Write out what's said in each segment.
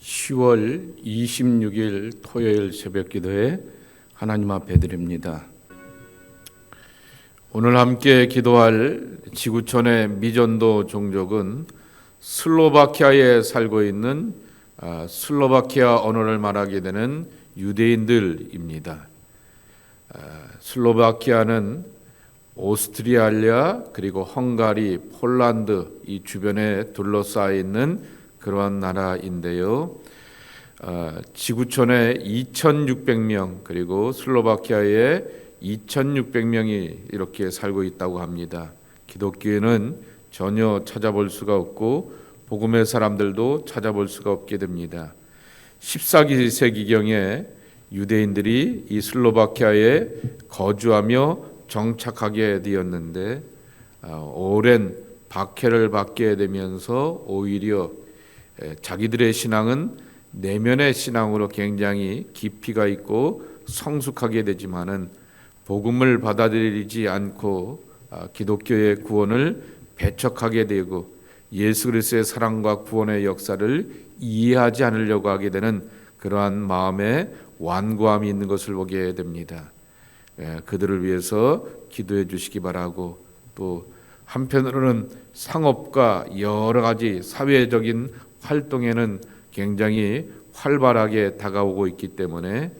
10월 26일 토요일 새벽 기도에 하나님 앞에 드립니다. 오늘 함께 기도할 지구촌의 미전도 종족은 슬로바키아에 살고 있는 아, 슬로바키아 언어를 말하게 되는 유대인들입니다. 아, 슬로바키아는 오스트리아 그리고 헝가리, 폴란드 이 주변에 둘러싸여 있는 그러한 나라인데요. 어, 지구촌에 2,600명 그리고 슬로바키아에 2,600명이 이렇게 살고 있다고 합니다. 기독교에는 전혀 찾아볼 수가 없고 복음의 사람들도 찾아볼 수가 없게 됩니다. 14세기경에 유대인들이 이 슬로바키아에 거주하며 정착하게 되었는데 어, 오랜 박해를 받게 되면서 오히려 에, 자기들의 신앙은 내면의 신앙으로 굉장히 깊이가 있고 성숙하게 되지만은 복음을 받아들이지 않고 아, 기독교의 구원을 배척하게 되고 예수 그리스도의 사랑과 구원의 역사를 이해하지 않으려고 하게 되는 그러한 마음의 완고함이 있는 것을 보게 됩니다. 예, 그들을 위해서 기도해 주시기 바라고 또 한편으로는 상업과 여러 가지 사회적인 활동에는 굉장히 활발하게 다가오고 있기 때문에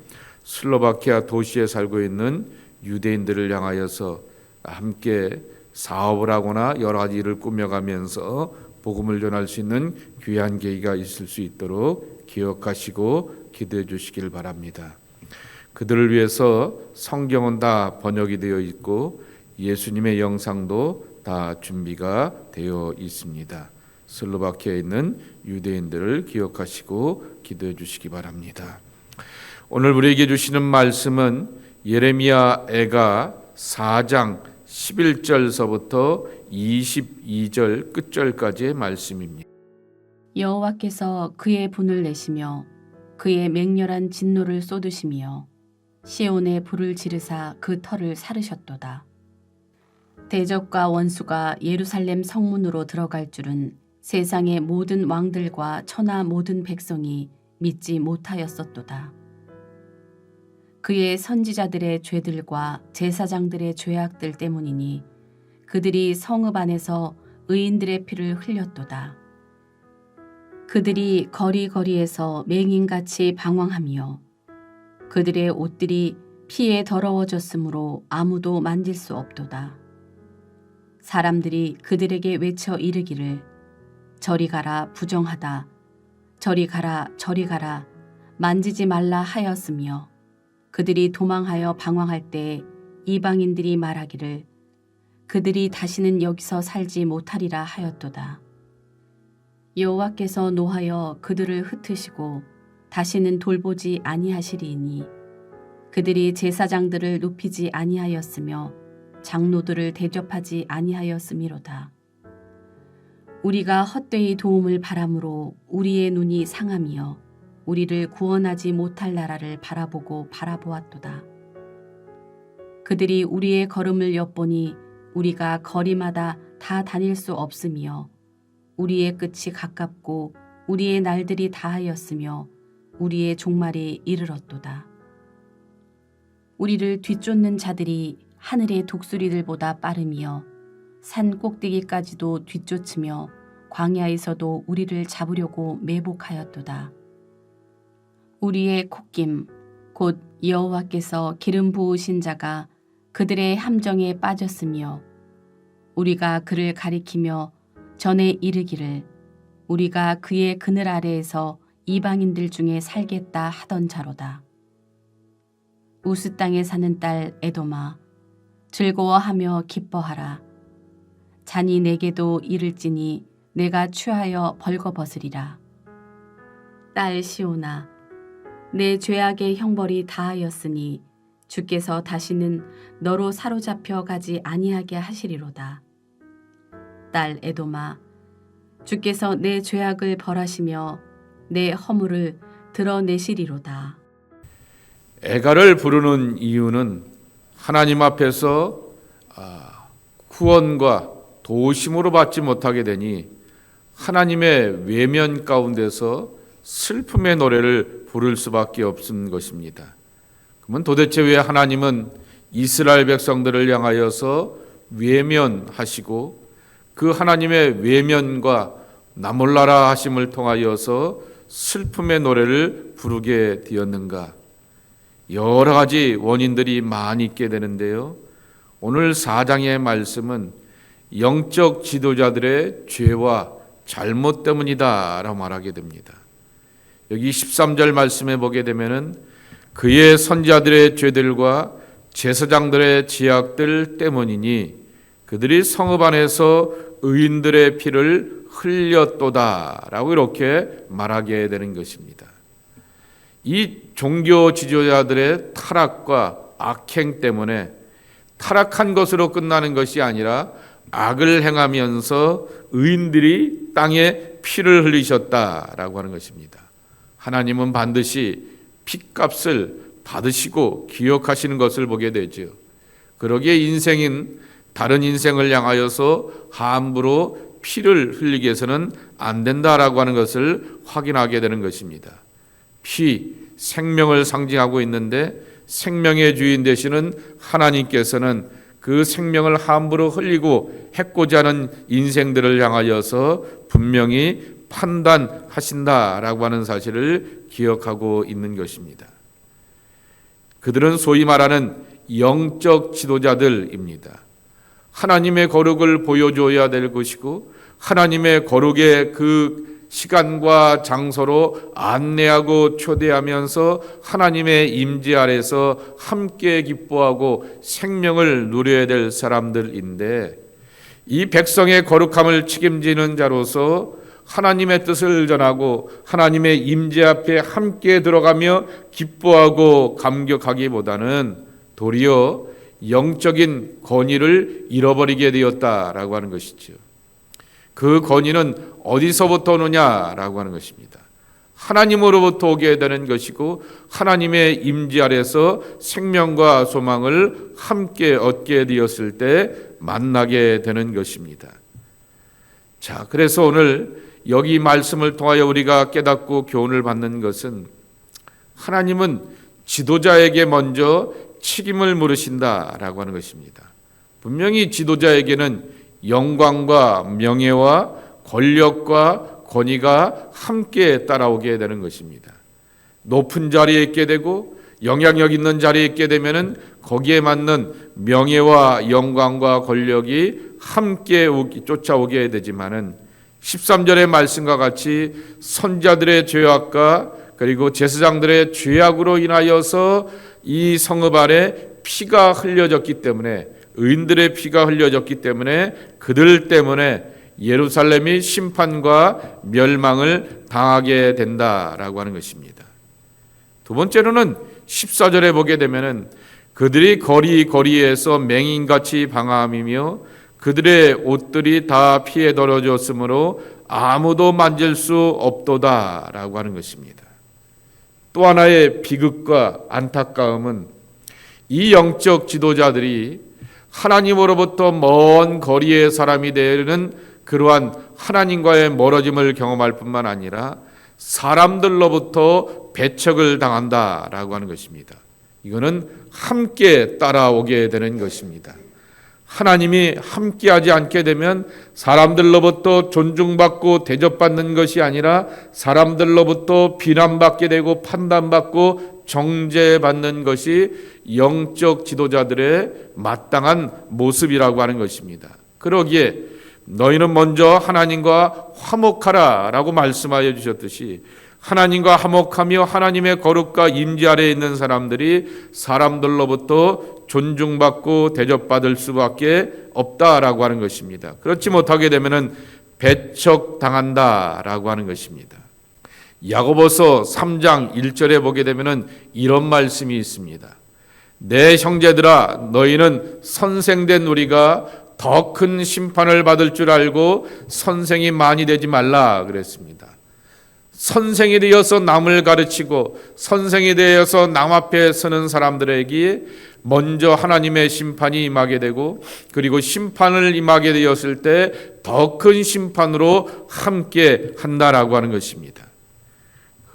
슬로바키아 도시에 살고 있는 유대인들을 향하여서 함께 사업을 하거나 여러 가지 일을 꾸며가면서 복음을 전할 수 있는 귀한 계기가 있을 수 있도록 기억하시고 기도해 주시길 바랍니다. 그들을 위해서 성경은 다 번역이 되어 있고 예수님의 영상도 다 준비가 되어 있습니다. 슬로바키아에 있는 유대인들을 기억하시고 기도해 주시기 바랍니다. 오늘 우리에게 주시는 말씀은 예레미야 애가 4장 11절서부터 22절 끝절까지의 말씀입니다. 여호와께서 그의 분을 내시며 그의 맹렬한 진노를 쏟으시며 시온에 불을 지르사 그 터를 사르셨도다. 대적과 원수가 예루살렘 성문으로 들어갈 줄은 세상의 모든 왕들과 천하 모든 백성이 믿지 못하였었도다. 그의 선지자들의 죄들과 제사장들의 죄악들 때문이니 그들이 성읍 안에서 의인들의 피를 흘렸도다. 그들이 거리거리에서 맹인같이 방황하며 그들의 옷들이 피에 더러워졌으므로 아무도 만질 수 없도다. 사람들이 그들에게 외쳐 이르기를 저리 가라 부정하다 저리 가라 저리 가라 만지지 말라 하였으며 그들이 도망하여 방황할 때 이방인들이 말하기를 그들이 다시는 여기서 살지 못하리라 하였도다. 여호와께서 노하여 그들을 흩으시고 다시는 돌보지 아니하시리니 그들이 제사장들을 눕히지 아니하였으며 장로들을 대접하지 아니하였음이로다. 우리가 헛되이 도움을 바람으로 우리의 눈이 상하며 우리를 구원하지 못할 나라를 바라보고 바라보았도다. 그들이 우리의 걸음을 엿보니 우리가 거리마다 다 다닐 수 없으며 우리의 끝이 가깝고 우리의 날들이 다하였으며 우리의 종말이 이르렀도다. 우리를 뒤쫓는 자들이 하늘의 독수리들보다 빠르며 산 꼭대기까지도 뒤쫓으며 광야에서도 우리를 잡으려고 매복하였도다. 우리의 콧김 곧 여호와께서 기름 부으신 자가 그들의 함정에 빠졌으며 우리가 그를 가리키며 전에 이르기를 우리가 그의 그늘 아래에서 이방인들 중에 살겠다 하던 자로다. 우스 땅에 사는 딸 에도마 즐거워하며 기뻐하라. 잔이 내게도 이를지니 내가 취하여 벌거벗으리라. 딸 시오나 내 죄악의 형벌이 다하였으니 주께서 다시는 너로 사로잡혀 가지 아니하게 하시리로다. 딸 에도마 주께서 내 죄악을 벌하시며 내 허물을 드러내시리로다. 애가를 부르는 이유는 하나님 앞에서 아, 구원과 도심으로 받지 못하게 되니 하나님의 외면 가운데서 슬픔의 노래를 부를 수밖에 없는 것입니다. 그러면 도대체 왜 하나님은 이스라엘 백성들을 향하여서 외면하시고 그 하나님의 외면과 나몰라라 하심을 통하여서 슬픔의 노래를 부르게 되었는가? 여러 가지 원인들이 많이 있게 되는데요. 오늘 4장의 말씀은 영적 지도자들의 죄와 잘못 때문이다 라고 말하게 됩니다. 여기 13절 말씀에 보게 되면은 그의 선자들의 죄들과 제사장들의 지약들 때문이니 그들이 성읍 안에서 의인들의 피를 흘렸도다 라고 이렇게 말하게 되는 것입니다. 이 종교 지도자들의 타락과 악행 때문에 타락한 것으로 끝나는 것이 아니라 악을 행하면서 의인들이 땅에 피를 흘리셨다라고 하는 것입니다. 하나님은 반드시 핏값을 받으시고 기억하시는 것을 보게 되죠. 그러기에 인생인 다른 인생을 향하여서 함부로 피를 흘리게 해서는 안 된다라고 하는 것을 확인하게 되는 것입니다. 피, 생명을 상징하고 있는데 생명의 주인 되시는 하나님께서는 그 생명을 함부로 흘리고 해코지 하는 인생들을 향하여서 분명히 판단하신다라고 하는 사실을 기억하고 있는 것입니다. 그들은 소위 말하는 영적 지도자들입니다. 하나님의 거룩을 보여줘야 될 것이고 하나님의 거룩의 그 시간과 장소로 안내하고 초대하면서 하나님의 임재 아래서 함께 기뻐하고 생명을 누려야 될 사람들인데 이 백성의 거룩함을 책임지는 자로서 하나님의 뜻을 전하고 하나님의 임재 앞에 함께 들어가며 기뻐하고 감격하기보다는 도리어 영적인 권위를 잃어버리게 되었다라고 하는 것이죠. 그 권위는 어디서부터 오느냐라고 하는 것입니다. 하나님으로부터 오게 되는 것이고 하나님의 임재 아래서 생명과 소망을 함께 얻게 되었을 때 만나게 되는 것입니다. 자, 그래서 오늘 여기 말씀을 통하여 우리가 깨닫고 교훈을 받는 것은 하나님은 지도자에게 먼저 책임을 물으신다라고 하는 것입니다. 분명히 지도자에게는 영광과 명예와 권력과 권위가 함께 따라오게 되는 것입니다. 높은 자리에 있게 되고 영향력 있는 자리에 있게 되면은 거기에 맞는 명예와 영광과 권력이 함께 쫓아오게 되지만은 13절의 말씀과 같이 선자들의 죄악과 그리고 제사장들의 죄악으로 인하여서 이 성읍 아래 피가 흘려졌기 때문에 의인들의 피가 흘려졌기 때문에 그들 때문에 예루살렘이 심판과 멸망을 당하게 된다라고 하는 것입니다. 두 번째로는 14절에 보게 되면은 그들이 거리 거리에서 맹인같이 방황함이며 그들의 옷들이 다 피에 덜어졌으므로 아무도 만질 수 없도다라고 하는 것입니다. 또 하나의 비극과 안타까움은 이 영적 지도자들이 하나님으로부터 먼 거리의 사람이 되는 그러한 하나님과의 멀어짐을 경험할 뿐만 아니라 사람들로부터 배척을 당한다라고 하는 것입니다. 이거는 함께 따라오게 되는 것입니다. 하나님이 함께하지 않게 되면 사람들로부터 존중받고 대접받는 것이 아니라 사람들로부터 비난받게 되고 판단받고 정죄받는 것이 영적 지도자들의 마땅한 모습이라고 하는 것입니다. 그러기에 너희는 먼저 하나님과 화목하라 라고 말씀하여 주셨듯이 하나님과 화목하며 하나님의 거룩과 임재 아래에 있는 사람들이 사람들로부터 존중받고 대접받을 수밖에 없다라고 하는 것입니다. 그렇지 못하게 되면은 배척 당한다라고 하는 것입니다. 야고보서 3장 1절에 보게 되면은 이런 말씀이 있습니다. 내 형제들아 너희는 선생된 우리가 더 큰 심판을 받을 줄 알고 선생이 많이 되지 말라 그랬습니다. 선생이 되어서 남을 가르치고 선생이 되어서 남 앞에 서는 사람들에게 먼저 하나님의 심판이 임하게 되고 그리고 심판을 임하게 되었을 때 더 큰 심판으로 함께 한다라고 하는 것입니다.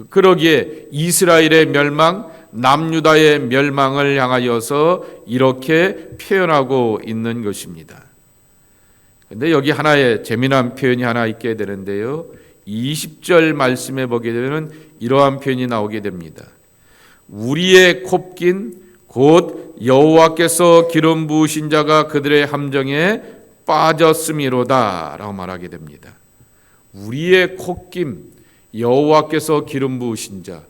그러기에 이스라엘의 멸망, 남유다의 멸망을 향하여서 이렇게 표현하고 있는 것입니다. 근데 여기 하나의 재미난 표현이 하나 있게 되는데요. 20절 말씀에 보게 되면 이러한 표현이 나오게 됩니다. 우리의 콥긴 곧 여호와께서 기름 부으신 자가 그들의 함정에 빠졌음이로다라고 말하게 됩니다. 우리의 콧김 여호와께서 기름 부으신 자.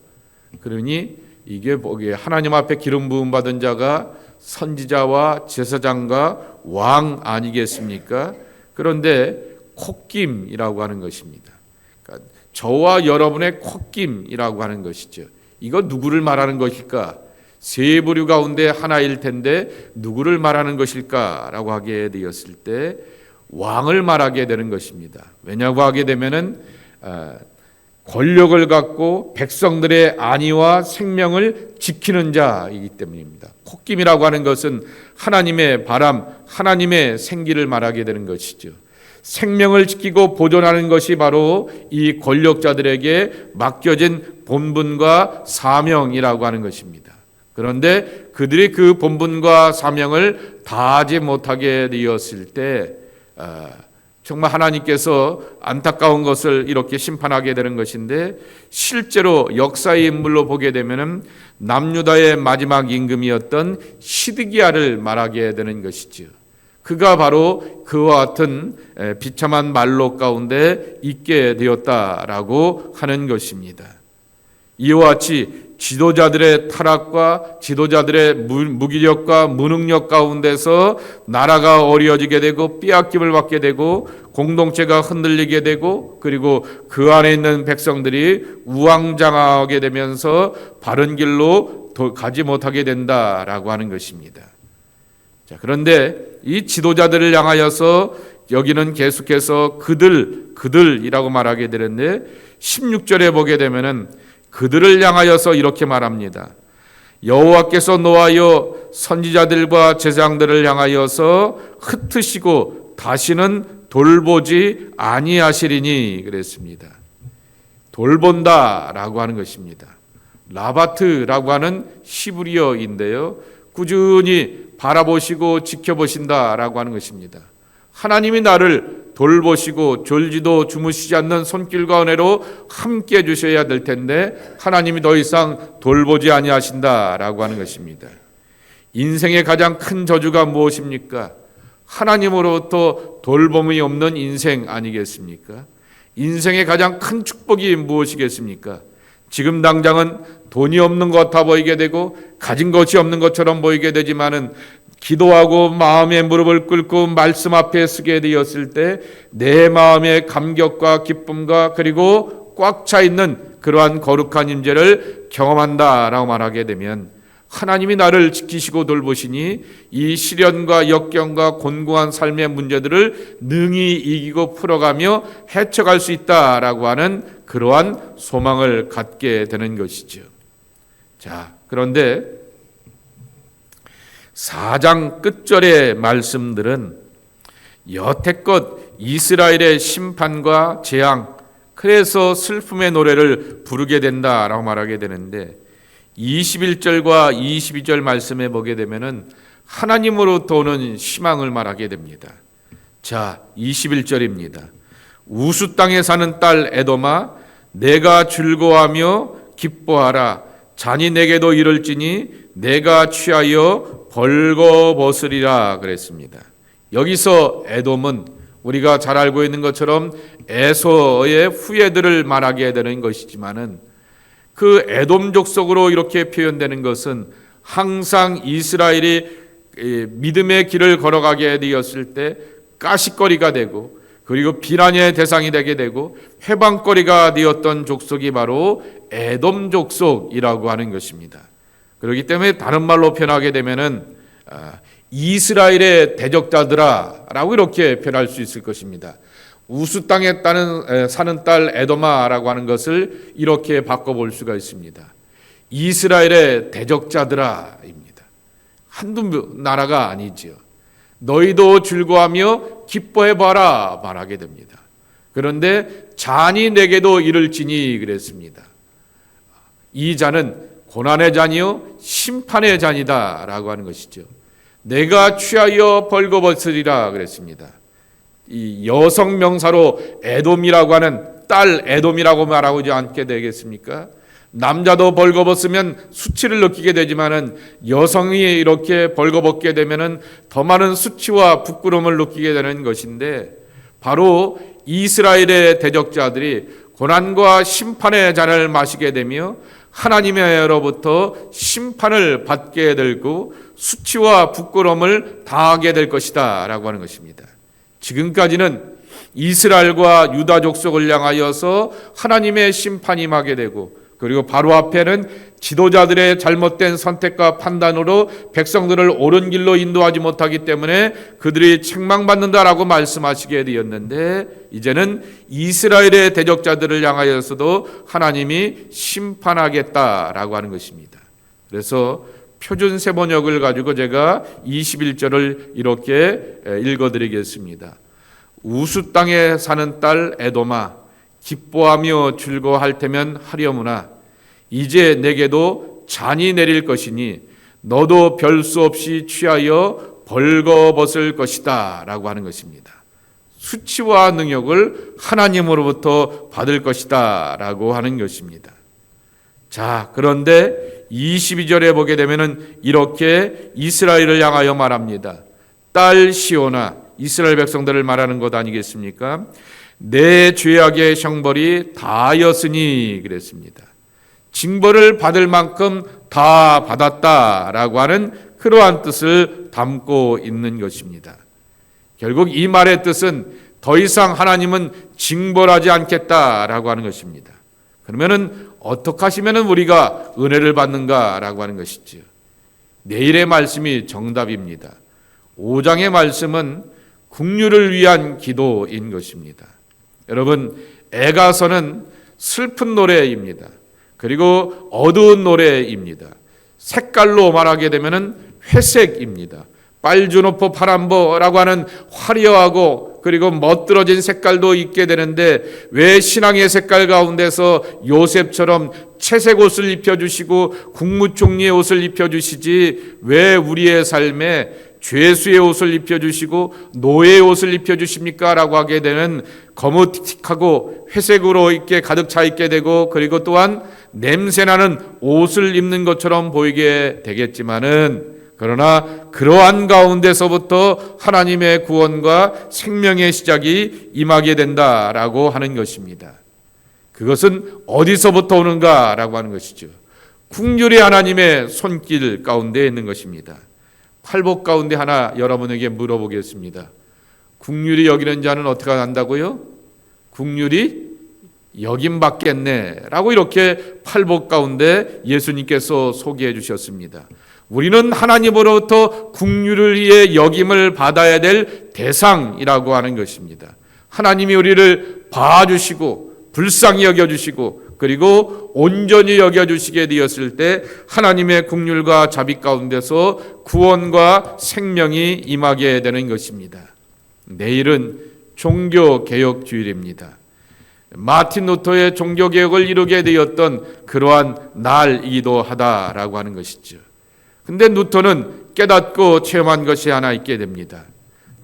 그러니 이게 뭐게 하나님 앞에 기름 부음 받은 자가 선지자와 제사장과 왕 아니겠습니까? 그런데 콧김이라고 하는 것입니다. 그러니까 저와 여러분의 콧김이라고 하는 것이죠. 이거 누구를 말하는 것일까? 세 부류 가운데 하나일 텐데 누구를 말하는 것일까라고 하게 되었을 때 왕을 말하게 되는 것입니다. 왜냐고 하게 되면은 아, 권력을 갖고 백성들의 안위와 생명을 지키는 자이기 때문입니다. 콧김이라고 하는 것은 하나님의 바람, 하나님의 생기를 말하게 되는 것이죠. 생명을 지키고 보존하는 것이 바로 이 권력자들에게 맡겨진 본분과 사명이라고 하는 것입니다. 그런데 그들이 그 본분과 사명을 다하지 못하게 되었을 때 아, 정말 하나님께서 안타까운 것을 이렇게 심판하게 되는 것인데 실제로 역사의 인물로 보게 되면은 남유다의 마지막 임금이었던 시드기야를 말하게 되는 것이지요. 그가 바로 그와 같은 에, 비참한 말로 가운데 있게 되었다라고 하는 것입니다. 이와 같이 지도자들의 타락과 지도자들의 무- 무기력과 무능력 가운데서 나라가 어려워지게 되고 빼앗김을 받게 되고 공동체가 흔들리게 되고 그리고 그 안에 있는 백성들이 우왕좌왕하게 되면서 바른 길로 도- 가지 못하게 된다라고 하는 것입니다. 자, 그런데 이 지도자들을 향하여서 여기는 계속해서 그들 그들이라고 말하게 되는데 16절에 보게 되면은 그들을 향하여서 이렇게 말합니다. 여호와께서 노하여 선지자들과 제장들을 향하여서 흩으시고 다시는 돌보지 아니하시리니 그랬습니다. 돌본다라고 하는 것입니다. 라바트라고 하는 시브리어인데요. 꾸준히 바라보시고 지켜보신다라고 하는 것입니다. 하나님이 나를 돌보시고 졸지도 주무시지 않는 손길과 은혜로 함께 해 주셔야 될 텐데 하나님이 더 이상 돌보지 아니하신다라고 하는 것입니다. 인생의 가장 큰 저주가 무엇입니까? 하나님으로부터 돌봄이 없는 인생 아니겠습니까? 인생의 가장 큰 축복이 무엇이겠습니까? 지금 당장은 돈이 없는 것 같아 보이게 되고 가진 것이 없는 것처럼 보이게 되지만은 기도하고 마음의 무릎을 꿇고 말씀 앞에 서게 되었을 때 내 마음의 감격과 기쁨과 그리고 꽉 차 있는 그러한 거룩한 임재를 경험한다라고 말하게 되면 하나님이 나를 지키시고 돌보시니 이 시련과 역경과 곤고한 삶의 문제들을 능히 이기고 풀어가며 헤쳐갈 수 있다라고 하는 그러한 소망을 갖게 되는 것이죠. 자, 그런데 4장 끝절의 말씀들은 여태껏 이스라엘의 심판과 재앙, 그래서 슬픔의 노래를 부르게 된다라고 말하게 되는데 21절과 22절 말씀에 보게 되면은 하나님으로부터 오는 희망을 말하게 됩니다. 자, 21절입니다. 우수 땅에 사는 딸 에도마 내가 즐거워하며 기뻐하라 잔이 내게도 이를지니 내가 취하여 벌거벗으리라 그랬습니다. 여기서 에돔은 우리가 잘 알고 있는 것처럼 에서의 후예들을 말하게 되는 것이지만은 그 에돔 족속으로 이렇게 표현되는 것은 항상 이스라엘이 이 믿음의 길을 걸어가게 되었을 때 가시거리가 되고 그리고 비난의 대상이 되게 되고 회방거리가 되었던 족속이 바로 에돔 족속이라고 하는 것입니다. 그렇기 때문에 다른 말로 표현하게 되면은 아, 이스라엘의 대적자들아라고 이렇게 표현할 수 있을 것입니다. 우수 땅에 따는 에, 사는 딸 에도마라고 하는 것을 이렇게 바꿔볼 수가 있습니다. 이스라엘의 대적자들아입니다. 한두 나라가 아니지요. 너희도 즐거하며 기뻐해 봐라 말하게 됩니다. 그런데 잔이 내게도 이를 지니 그랬습니다. 이 잔은 고난의 잔이요 심판의 잔이다라고 하는 것이죠. 내가 취하여 벌거벗으리라 그랬습니다. 이 여성 명사로 에돔이라고 하는 딸 에돔이라고 말하지 않게 되겠습니까? 남자도 벌거벗으면 수치를 느끼게 되지만은 여성이 이렇게 벌거벗게 되면은 더 많은 수치와 부끄러움을 느끼게 되는 것인데 바로 이스라엘의 대적자들이 고난과 심판의 잔을 마시게 되며 하나님의로부터 심판을 받게 되고 수치와 부끄러움을 당하게 될 것이다 라고 하는 것입니다. 지금까지는 이스라엘과 유다 족속을 향하여서 하나님의 심판이 임하게 되고 그리고 바로 앞에는 지도자들의 잘못된 선택과 판단으로 백성들을 옳은 길로 인도하지 못하기 때문에 그들이 책망받는다라고 말씀하시게 되었는데 이제는 이스라엘의 대적자들을 향하여서도 하나님이 심판하겠다라고 하는 것입니다. 그래서 표준 세번역을 가지고 제가 21절을 이렇게 읽어 드리겠습니다. 우수 땅에 사는 딸 에도마 기뻐하며 즐거워할 테면 하려무나 이제 내게도 잔이 내릴 것이니 너도 별수 없이 취하여 벌거벗을 것이다 라고 하는 것입니다. 수치와 능력을 하나님으로부터 받을 것이다 라고 하는 것입니다. 자, 그런데 22절에 보게 되면은 이렇게 이스라엘을 향하여 말합니다. 딸 시오나 이스라엘 백성들을 말하는 것 아니겠습니까? 내 죄악의 형벌이 다였으니 그랬습니다. 징벌을 받을 만큼 다 받았다라고 하는 그러한 뜻을 담고 있는 것입니다. 결국 이 말의 뜻은 더 이상 하나님은 징벌하지 않겠다라고 하는 것입니다. 그러면은 어떻게 하시면 우리가 은혜를 받는가라고 하는 것이지요. 내일의 말씀이 정답입니다. 5장의 말씀은 국류를 위한 기도인 것입니다. 여러분, 애가서는 슬픈 노래입니다. 그리고 어두운 노래입니다. 색깔로 말하게 되면은 회색입니다. 빨주노포 파란보라고 하는 화려하고 그리고 멋들어진 색깔도 있게 되는데 왜 신앙의 색깔 가운데서 요셉처럼 채색 옷을 입혀주시고 국무총리의 옷을 입혀주시지 왜 우리의 삶에 죄수의 옷을 입혀주시고 노예의 옷을 입혀주십니까? 라고 하게 되는 거무틱하고 회색으로 있게 가득 차 있게 되고 그리고 또한 냄새나는 옷을 입는 것처럼 보이게 되겠지만은 그러나 그러한 가운데서부터 하나님의 구원과 생명의 시작이 임하게 된다라고 하는 것입니다. 그것은 어디서부터 오는가라고 하는 것이죠. 국률이 하나님의 손길 가운데 있는 것입니다. 팔복 가운데 하나 여러분에게 물어보겠습니다. 국률이 여기는 자는 어떻게 한다고요? 국률이 여긴 받겠네 라고 이렇게 팔복 가운데 예수님께서 소개해 주셨습니다. 우리는 하나님으로부터 국률을 위해 여김을 받아야 될 대상이라고 하는 것입니다. 하나님이 우리를 봐주시고 불쌍히 여겨주시고 그리고 온전히 여겨주시게 되었을 때 하나님의 국률과 자비 가운데서 구원과 생명이 임하게 되는 것입니다. 내일은 종교개혁 주일입니다. 마틴 루터의 종교 개혁을 이루게 되었던 그러한 날이기도 하다라고 하는 것이죠. 근데 루터는 깨닫고 체험한 것이 하나 있게 됩니다.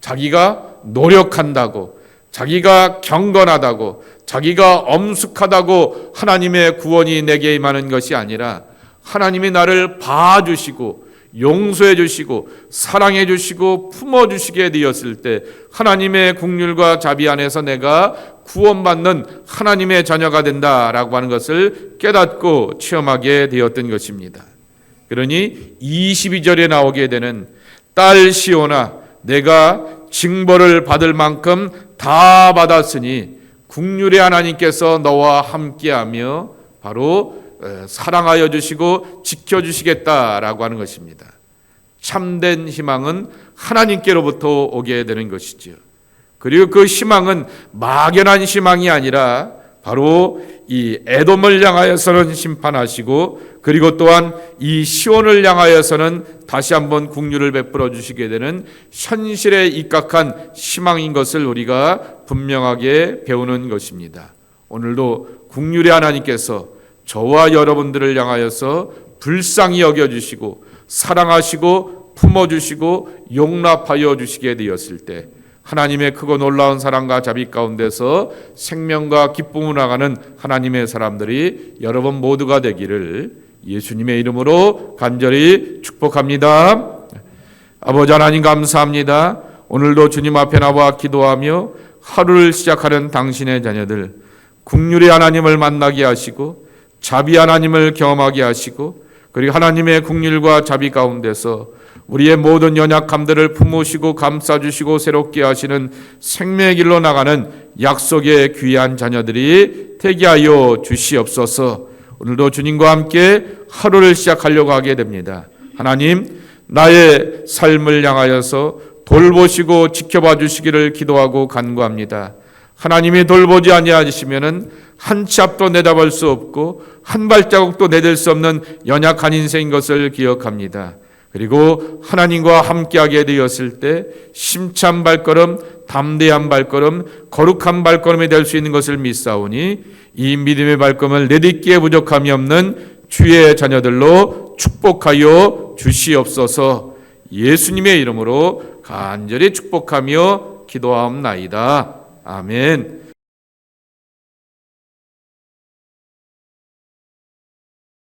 자기가 노력한다고, 자기가 경건하다고, 자기가 엄숙하다고 하나님의 구원이 내게 임하는 것이 아니라 하나님이 나를 봐주시고 용서해 주시고 사랑해 주시고 품어 주시게 되었을 때 하나님의 국률과 자비 안에서 내가 구원받는 하나님의 자녀가 된다라고 하는 것을 깨닫고 체험하게 되었던 것입니다. 그러니 22절에 나오게 되는 딸 시오나 내가 징벌을 받을 만큼 다 받았으니 국률의 하나님께서 너와 함께하며 바로 사랑하여 주시고 지켜 주시겠다라고 하는 것입니다. 참된 희망은 하나님께로부터 오게 되는 것이지요. 그리고 그 희망은 막연한 희망이 아니라 바로 이 에돔을 향하여서는 심판하시고 그리고 또한 이 시온을 향하여서는 다시 한번 국류를 베풀어 주시게 되는 현실에 입각한 희망인 것을 우리가 분명하게 배우는 것입니다. 오늘도 국률의 하나님께서 저와 여러분들을 향하여서 불쌍히 여겨주시고 사랑하시고 품어주시고 용납하여 주시게 되었을 때 하나님의 크고 놀라운 사랑과 자비 가운데서 생명과 기쁨을 나가는 하나님의 사람들이 여러분 모두가 되기를 예수님의 이름으로 간절히 축복합니다. 아버지 하나님 감사합니다. 오늘도 주님 앞에 나와 기도하며 하루를 시작하는 당신의 자녀들 국률의 하나님을 만나게 하시고 자비 하나님을 경험하게 하시고 그리고 하나님의 국률과 자비 가운데서 우리의 모든 연약함들을 품으시고 감싸주시고 새롭게 하시는 생명의 길로 나가는 약속의 귀한 자녀들이 되게 하여 주시옵소서. 오늘도 주님과 함께 하루를 시작하려고 하게 됩니다. 하나님, 나의 삶을 향하여서 돌보시고 지켜봐 주시기를 기도하고 간구합니다. 하나님이 돌보지 아니하시면은 한 치 앞도 내다볼 수 없고 한 발자국도 내댈 수 없는 연약한 인생인 것을 기억합니다. 그리고 하나님과 함께하게 되었을 때 심찬 발걸음, 담대한 발걸음, 거룩한 발걸음이 될 수 있는 것을 믿사오니 이 믿음의 발걸음을 내딛기에 부족함이 없는 주의 자녀들로 축복하여 주시옵소서. 예수님의 이름으로 간절히 축복하며 기도하옵나이다. 아멘.